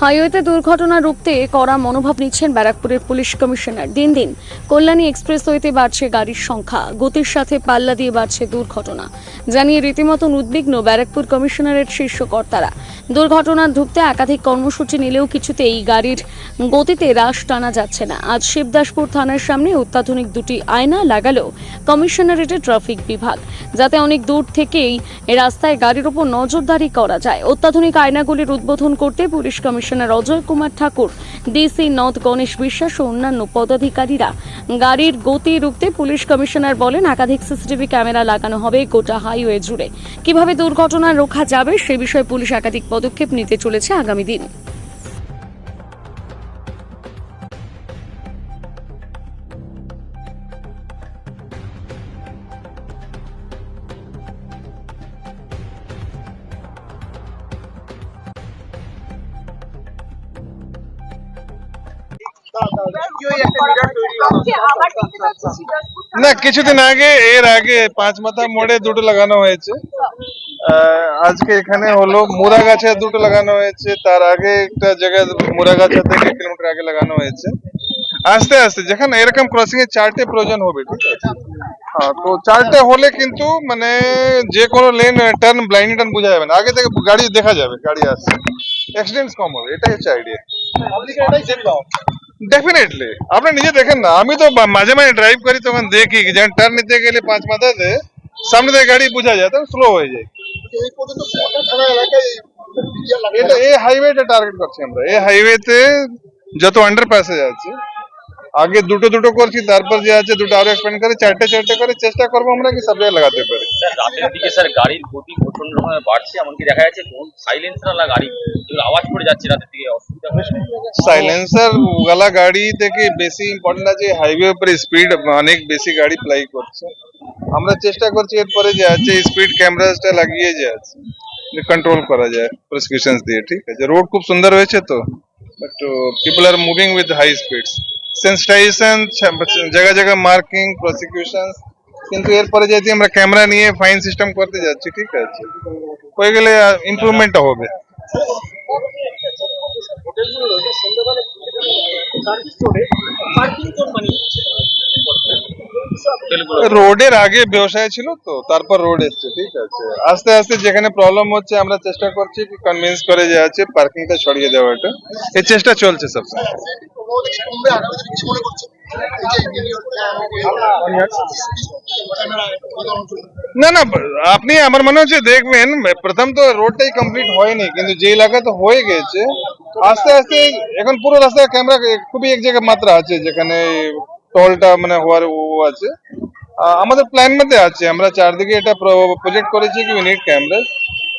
হাইওয়েতে দুর্ঘটনা রুখতে কড়া মনোভাব নিচ্ছেন ব্যারাকপুরের পুলিশ কমিশনার। দিন দিন কল্যাণী এক্সপ্রেসওয়েতে বাড়ছে গাড়ির সংখ্যা, গতির সাথে পাল্লা দিয়ে বাড়ছে দুর্ঘটনা। জানিয়ে রীতিমতন উদ্বিগ্ন ব্যারাকপুর কমিশনারের শীর্ষ কর্তারা। দুর্ঘটনা ঢুকতে একাধিক কর্মসূচি নিলেও কিছুতেই গাড়ির গতিতে হ্রাস টানা যাচ্ছে না। আজ শিবদাসপুর থানার সামনে অত্যাধুনিক দুটি আয়না লাগালো কমিশনারেটের ট্রাফিক বিভাগ, যাতে অনেক দূর থেকেই রাস্তায় গাড়ির উপর নজরদারি করা যায়। অত্যাধুনিক আয়নাগুলির উদ্বোধন করতে police commissioner Ajay Kumar Thakur, DC north Ganesh Biswas ও অন্যান্য পদাধিকারীরা। গাড়ির গতি রুখতে পুলিশ কমিশনার বলেন, একাধিক সিসিটিভি ক্যামেরা লাগানো হবে গোটা হাইওয়ে জুড়ে। কীভাবে দুর্ঘটনা রোখা যাবে সে বিষয়ে পুলিশ একাধিক পদক্ষেপ নিতে চলেছে আগামী দিন। না কিছুদিন আগে এর আগে পাঁচ মাথা মোড়ে দুটো লাগানো হয়েছে আহ, আজকে এখানে হলো মুরাগাছা দুটো লাগানো হয়েছে তার আগে একটা জায়গায় মুরাগাছা থেকে এক কিলোমিটার আগে লাগানো হয়েছে আস্তে আস্তে যেখানে এরকম ক্রসিং এ চারটে প্রয়োজন হবে ঠিক আছে হ্যাঁ তো চারটে হলে কিন্তু মানে যে কোনো লেন টার্ন ব্লাইন্ড টার্ন বোঝা যাবে না আগে থেকে গাড়ি দেখা যাবে গাড়ি আসছে অ্যাক্সিডেন্টস কম হবে এটাই হচ্ছে আইডিয়া ডেফিনেটলি আপনি নিজে দেখেন না আমি তো মা- মাঝে মাঝে ড্রাইভ করি তখন দেখি যে টার্ন নিতে গেলে পাঁচ মাথাতে সামনে থেকে গাড়ি বোঝা যায় তখন স্লো হয়ে যায় এই পর্যন্ত কোটা থানা এলাকায় ইয়ে লাগানো এটা এই হাইওয়েটা টার্গেট করছি আমরা এই হাইওয়েতে যত আন্ডার প্যাসেজ আছে আগে দুটো দুটো করছি তারপর যে আছে দুটো আরও এক্সপেন্ড করে চারটে চারটে করে চেষ্টা করব আমরা কি সব জায়গায় লাগাতে পারি স্যার রাতের দিকে স্যার গাড়ির গতি প্রচণ্ড রকমের বাড়ছে এমনকি দেখা যাচ্ছে কোন সাইলেন্সার গাড়ি এগুলো আওয়াজ করে যাচ্ছে রাতের দিকে অসুবিধা হচ্ছে সাইলেন্সার ওয়ালা গাড়ি থেকে বেশি ইম্পর্টেন্ট আছে হাইওয়ে উপরে স্পিড অনেক বেশি গাড়ি প্লাই করছে আমরা চেষ্টা করছি এরপরে যে আছে স্পিড ক্যামেরাসটা লাগিয়ে যে আছে কন্ট্রোল করা যায় প্রেসক্রিপশন দিয়ে ঠিক আছে রোড খুব সুন্দর হয়েছে তো but people are moving with high speeds sensitization জায়গা জায়গা মার্কিং প্রসিকিউশন কিন্তু এরপরে যদি আমরা ক্যামেরা নিয়ে ফাইন সিস্টেম করতে যাচ্ছি ঠিক আছে হয়ে গেলে ইমপ্রুভমেন্টটা হবে রোডের আগে ব্যবসায় ছিল তো, তারপর রোড এসছে, ঠিক আছে। আস্তে আস্তে যেখানে প্রবলেম হচ্ছে, আমরা চেষ্টা করছি কনভিন্স করে যে আছে পার্কিংটা ছড়িয়ে দেওয়াটা এই চেষ্টা চলছে সব। না না, আপনি আমার মনে হচ্ছে দেখবেন, প্রথম তো রোডটাই কমপ্লিট হয়নি, কিন্তু যে এলাকা তো হয়ে গেছে আস্তে আস্তে এখন পুরো রাস্তায় ক্যামেরা খুবই এক জায়গায় মাত্রা আছে যেখানে টলটা মানে হওয়ার ও আছে। আমাদের প্ল্যান মধ্যে আছে আমরা চারদিকে এটা প্রজেক্ট করেছি কি ইউনিট ক্যামেরা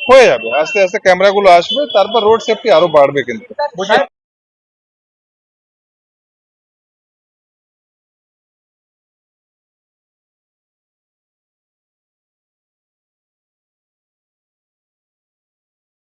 হয়ে যাবে আস্তে আস্তে ক্যামেরাগুলো আসবে তারপর রোড সেফটি আরও বাড়বে কিন্তু।